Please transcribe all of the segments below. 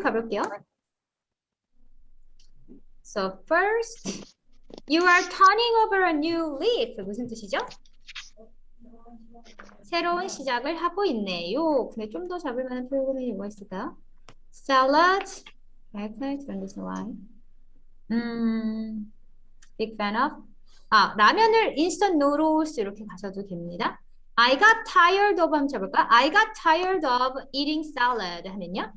가볼게요. So first, you are turning over a new leaf. 무슨 뜻이죠? 새로운 시작을 하고 있네요. 근데 좀 더 잡을 만한 표현이 뭐가 있을까요? Salad, eggplant, 이런 데서 why? 음, big fan of. 아, 라면을 instant noodles 이렇게 가셔도 됩니다. I got tired of 한번 쳐볼까? I got tired of eating salad 하면요.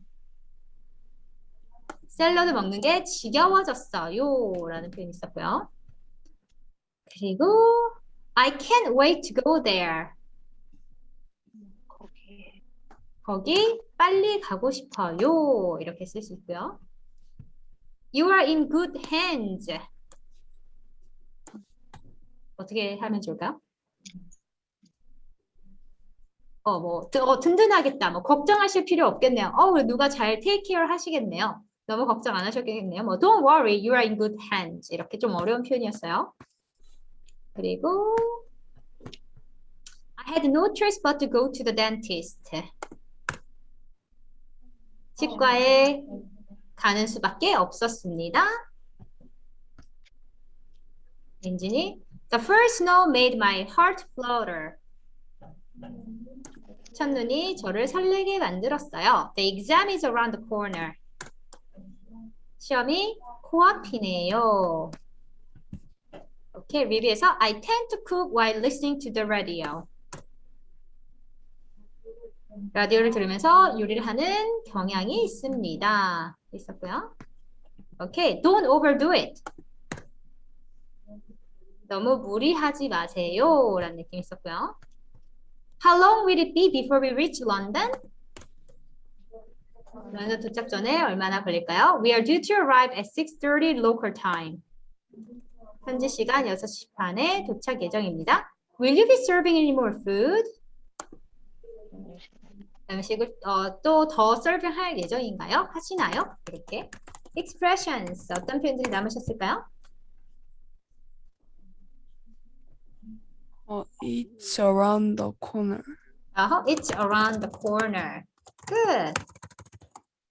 샐러드 먹는 게 지겨워졌어요 라는 표현이 있었고요. 그리고 I can't wait to go there. 거기 거기 빨리 가고 싶어요. 이렇게 쓸 수 있고요. You are in good hands. 어떻게 하면 좋을까요? 어, 뭐, 드- 어, 든든하겠다. 뭐, 걱정하실 필요 없겠네요. 어, 누가 잘 take care 하시겠네요. 너무 걱정 안 하셨겠네요. 뭐, don't worry, you are in good hands. 이렇게 좀 어려운 표현이었어요. 그리고 I had no choice but to go to the dentist. 치과에 가는 수밖에 없었습니다. 엔진이 The first snow made my heart flutter. 첫눈이 저를 설레게 만들었어요. The exam is around the corner. 시험이 코앞이네요. 오케이, 리뷰에서 I tend to cook while listening to the radio. 라디오를 들으면서 요리를 하는 경향이 있습니다. 있었고요. 오케이, don't overdo it. 너무 무리하지 마세요. 라는 느낌이 있었고요. How long will it be before we reach London? 런던 도착 전에 얼마나 걸릴까요? We are due to arrive at 6.30 local time. 현지 시간 6시 반에 도착 예정입니다. Will you be serving any more food? 음식을 어, 또더 서빙할 예정인가요? 하시나요? 이렇게 expressions 어떤 표현들이 남으셨을까요? 어, it's around the corner. 어허, it's around the corner. Good.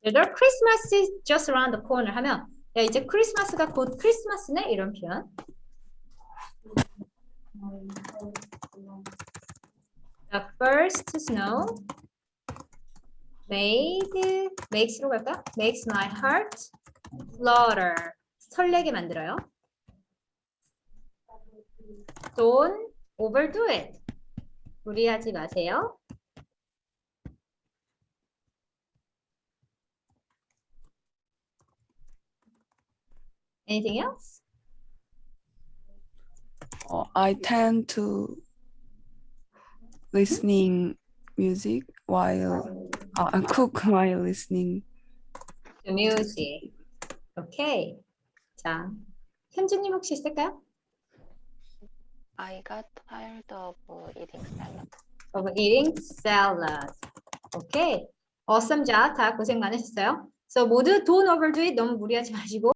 The Christmas is just around the corner 하면 야 이제 크리스마스가 곧 크리스마스네 이런 표현. The first snow made makes로 갈까? Makes my heart flutter. 설레게 만들어요. Don't overdo it. 무리하지 마세요. Anything else? 어, I tend to listening music while 아, I cook while listening. The music. 오케이. 자, 현주님 혹시 있을까요? I got tired of eating salad. Of eating salad. 오케이. Awesome job. 다 고생 많으셨어요. So 모두 don't overdo it. 너무 무리하지 마시고